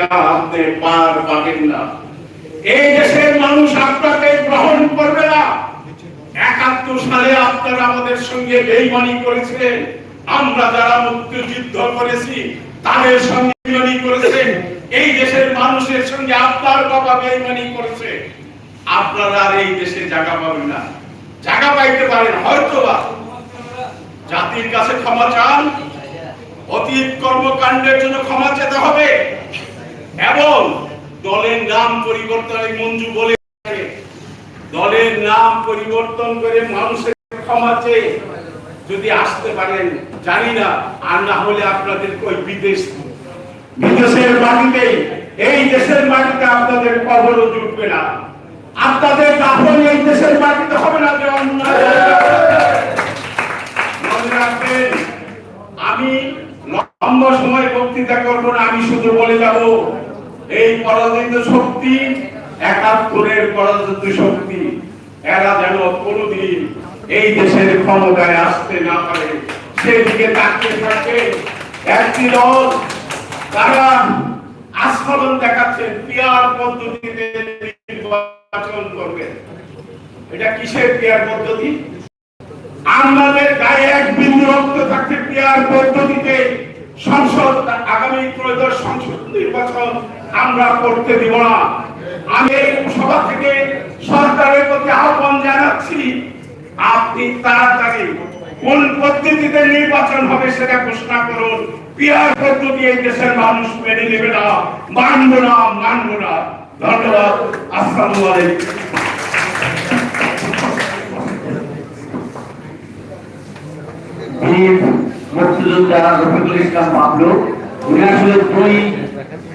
আপনি পার পাবেন না। এই দেশের মানুষ আপনাকে গ্রহণ করবে না। একাত্তর সালে আপনারা আমাদের সঙ্গে বেইমানি করেছিলেন। আমরা যারা মুক্তিযুদ্ধ করেছি, তাদের সঙ্গে বেইমানি করেছেন। এই দেশের মানুষের সঙ্গে আপনার বাবা বেইমানি করেছে। আপনারা আর এই দেশে জায়গা পাবেন না। জায়গা পাইতে পারেন হয়তো বা জাতির কাছে ক্ষমা চান, অতীত কর্মকাণ্ডের জন্য ক্ষমা চেতে হবে। এবং দলের নাম পরিবর্তনের মঞ্জু বলে দলের নাম পরিবর্তন করে মানুষের ক্ষমা চেয়ে যদি আসতে পারেন, জানি না, আর না হলে আপনাদের ওই বিদেশ বিদেশের মাটিতে, এই দেশের মাটিতে আপনাদের কবরও জুটবে না। আপনাদের দাফন এই দেশের মাটিতে হবে না যে রাখবেন, আমি লম্বা সময় বক্তৃতা করব না, আমি শুধু বলে যাব এই পরাজিত শক্তি, একাত্তরের পরাজিত শক্তি, এরা যেন কোনোদিন এই দেশের ক্ষমতায় আসতে না পারে। সেদিকে তাকিয়ে থাকে একটি দল, তারা আস্ফলন দেখাচ্ছেন পিয়ার পদ্ধতিতে নির্বাচন করবে। এটা কিসের পিয়ার পদ্ধতি? আমাদের গায়ে এক বিন্দু রক্ত থাকতে পিয়ার পদ্ধতিতে সংসদ, আগামী ত্রয়োদশ সংসদ নির্বাচন। আমরা করতে দিব না। আমি এই সভা থেকে সরকারের প্রতি আহ্বান জানাচ্ছি, আপনি তাড়াতাড়ি কোন পদ্ধতিতে নির্বাচন হবে সেটা ঘোষণা করুন। পিয়ার পদ্ধতি এই দেশের মানুষ মেনে নেবে না। মানব না মানব না। ধন্যবাদ। আসসালামু আলাইকুম। মুক্তিযোদ্ধা রফিকুল ইসলাম বাবলু। উনি আসলে দুই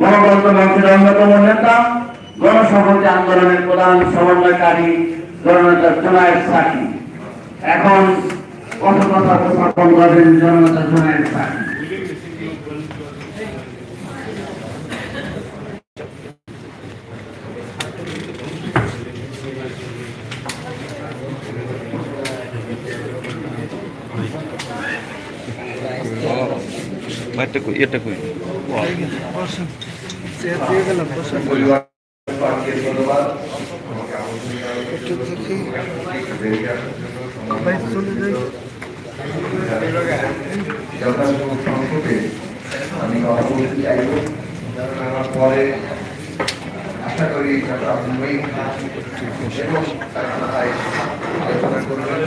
গণতন্ত্র মঞ্চের অন্যতম নেতা, গণসংহতি আন্দোলনের প্রধান সমন্বয়কারী জননেতা জোনায়েদ সাকি। এখন কথকতা উপস্থাপন করেন জননেতা জোনায়েদ সাকি। বাইরটা কই? এটা কই? পরে আশা করি আপনার এবং তার কথায় আলোচনা করবেন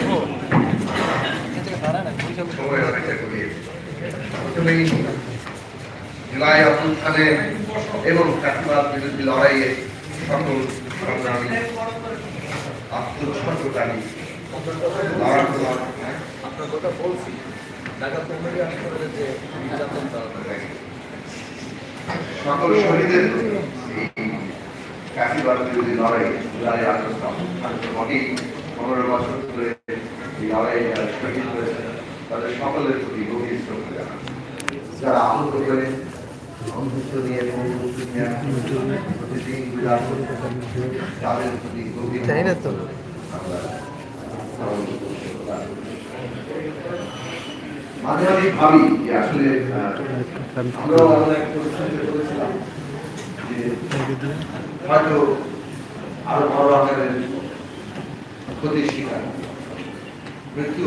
সময় অনেকটা করিয়ে জুলাই অভ্যুত্থানে এবং চাকরিবাদ বিরোধী লড়াইয়ে সকল সংগ্রামী সকল শহীদের চাকরিবাদ বিরোধী লড়াই জুলাই পনেরো বছর ধরে এই লড়াই শহীদ হয়েছে তাদের সকলের প্রতি গভীর শ্রদ্ধা জানান যারা আহত করে অন্ধত্ব নিয়ে প্রতিদিন বিরাট তাদের প্রতি গভীর তাই না তো? মাঝে মাঝে ভাবি যে আসলে আমরাও এক পরিস্থিতিতে যে হয়তো আরও বড় আকারের ক্ষতির শিকার মৃত্যু